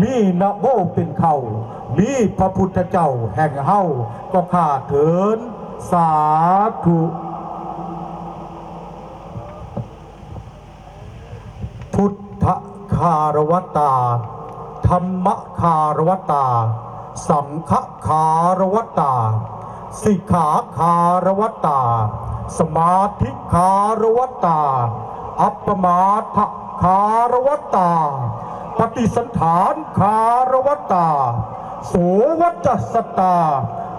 มีนะโมเป็นเขามีพระพุทธเจ้าแห่งเฮาก็ข้าเถินสาธุพุทธคารวตา ธรรมคารวตา สังฆคารวตา สิกขาคารวตา สมาธิคารวตา อัปปมาทคารวตา ปฏิสันฐานคารวตา โสวัจสตา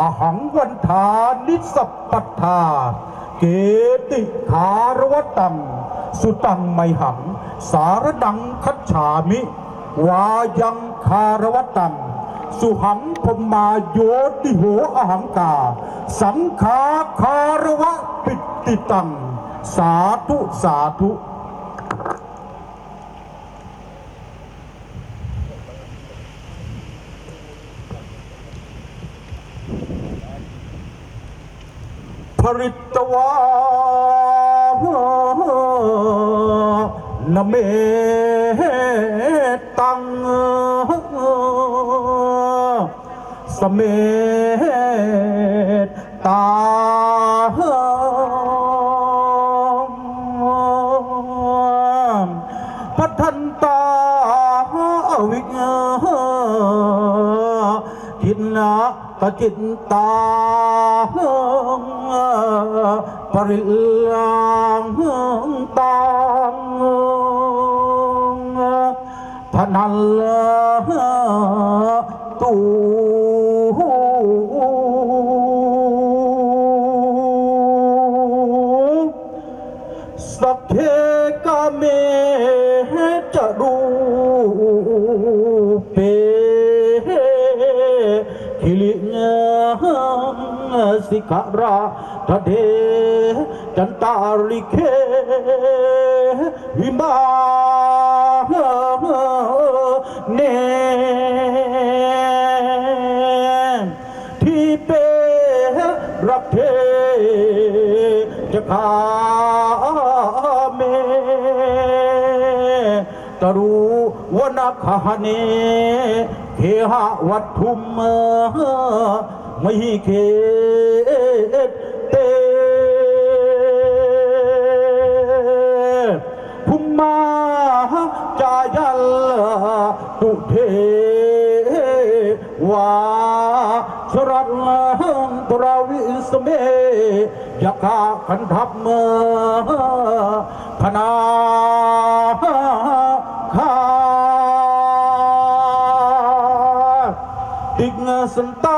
อหังวันทานิสปปัฏฐาเกติคารวตัง สุตังไมหัง สารดังคัจฉามิ วายังคารวตัง สุหังพมมาโยติโหอหังกา สังขาคารวะปิติตัง สาธุสาธุ ริตวานเมตังสเมตตาพัทันตาวิญญาทินนะตจินตา ปริลังตังพนันตูสั สิการาทเดจันตาริเควิมาเนที่เปรักเทจะขาเมตรูวนาคาเนเคหะวัตถุม ไม่เขตเตภุมมาจายัลตุเทวาชรัตตราวิสเมยกาขันทัพเมพนาคาติงสันตา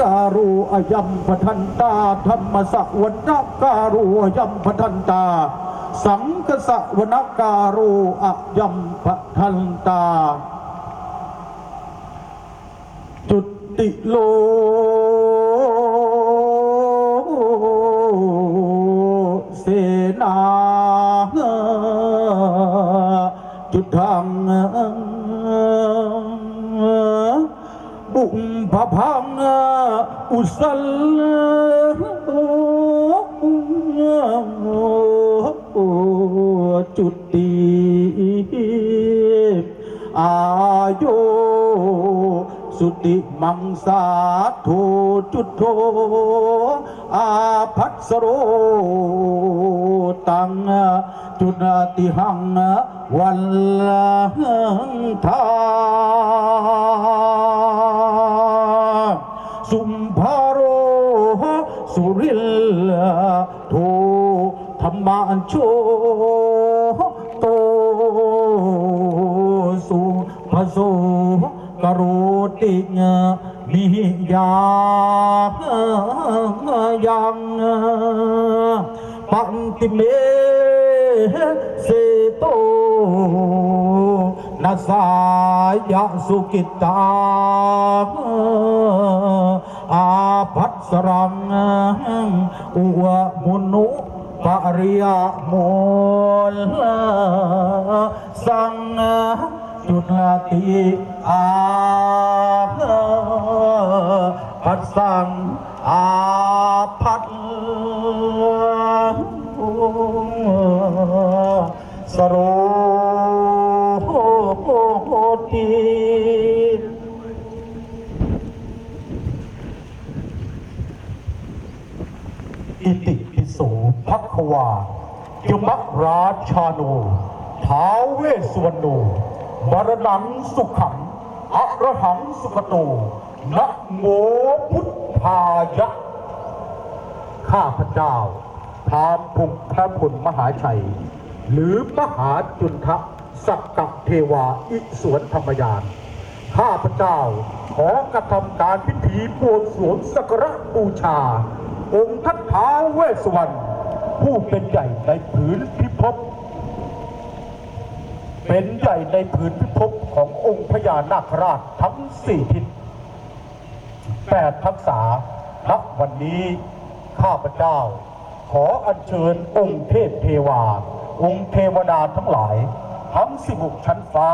การุอยัมปทันตาธรรมสวรรการุอยัมปทันตา สังฆสวรรการุอยัมปทันตา จุติโลเสนาจุดทาง พังอุสลจุดตีอายุสุติมังสาโทจุดโทอาพัสโรตังจุดติหังวันทา ธรรมันโชโตสุภโสกโรติญมิยายังปันติเมเสโต นัสสายะสุกิตาอาสรังอุวมุนุปริยมุลสังจุลติอาพัสสังอาพัดสโรติอิติ ปิโสภัควายมะราชาโนท้าวเวสวรรณโนบรนังสุขังอระหังสุขโตนะโมพุทธายะ ข้าพเจ้าพามภูมิพระพลมหาชัย หรือมหาจุนทะสักกะเทวาอิสวนธรรมยาน ข้าพเจ้าขอกระทำการพิธีบวงสรวงสักการะบูชา องค์ท่านท้าวเวสสวรรณ ผู้เป็นใหญ่ในผืนพิภพ เป็นใหญ่ในผืนพิภพขององค์พญานาคราชทั้งสี่ทิศแปดทักษาณวันนี้ข้าพเจ้า ขออัญเชิญองค์เทพเทวา องค์เทวดาทั้งหลาย ทั้งสิบหกชั้นฟ้า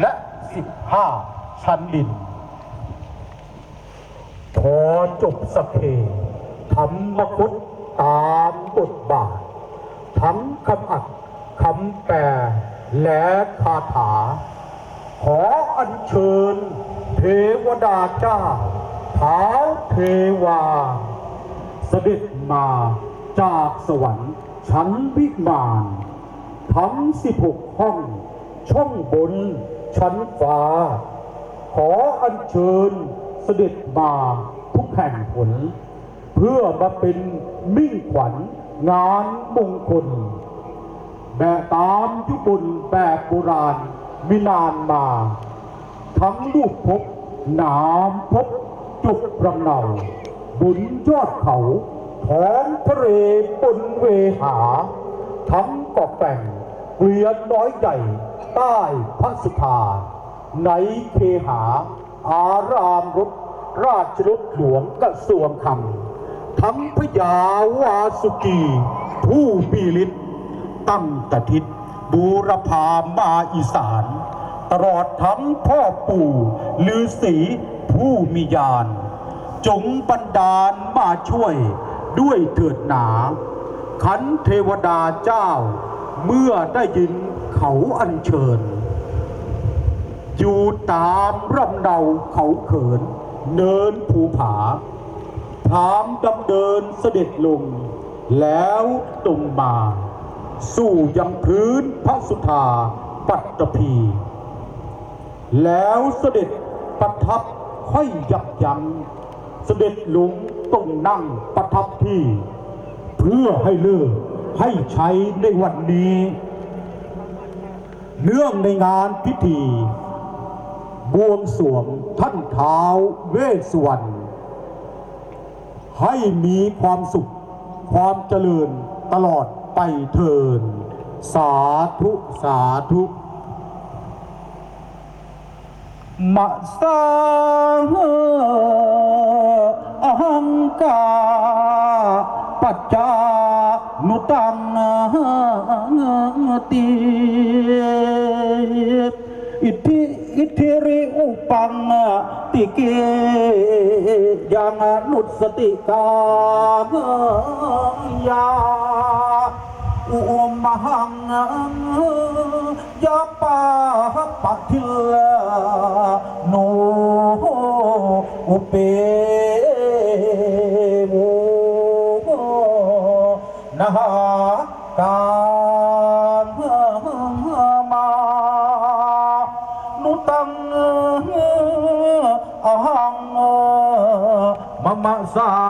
และสิบห้าชั้นดินขอจบสกเคธรรมคุต ตามบทบาท ทั้งคำอัดคำแปลและคาถา ขออัญเชิญ เทวดาเจ้าท้าวเทวา เสด็จมาจากสวรรค์ชั้นวิมานทั้งสิบหกห้อง ช่องบน ชั้นฟ้า ขออัญเชิญเสด็จมาทุกแห่งผล เพื่อมาเป็นมิ่งขวัญงานมงคลแบบตามยุบุญแบบโบราณมินานมา ทั้งลูกพบหนามพบจุกรำเนาบุญยอดเขาท้องทะเลบนเวหา ทั้งกาะแก่งเกวียนน้อยใหญ่ ใต้พระสุธาในเคหา อารามรถราชรถหลวงกระทรวงคำ ทั้งพญาวาสุกี ผู้ปีฤทธิ์ตั้งตทิศบูรพามาอีสาน ตลอดทั้งพ่อปู่ฤาษีผู้มีญาณ จงบันดาลมาช่วยด้วยเถิดหนา ขันเทวดาเจ้า เมื่อได้ยินเขาอัญเชิญ อยู่ตามรำเนาเขาเขิน เนินภูผา พรามดำเดินเสด็จลง แล้วตรงมา สู่ยังพื้นพระสุธาปัตตภีแล้วเสด็จประทับค่อยยับยั้งเสด็จลงตรงนั่งประทับที่ เพื่อให้เลิกให้ใช้ในวันนี้ เนื่องในงานพิธี บวงสวงท่านเท้าเวสสวรรณ ให้มีความสุข ความเจริญตลอดไปเทิน สาธุสาธุมะสาอหังกา ปัจจานุตังติ อิทธิอิทธิริอุปังติเกยังนุสติกายาอุมหังยาปาปะทิลโนอุเปโวนะหา ক্ষমা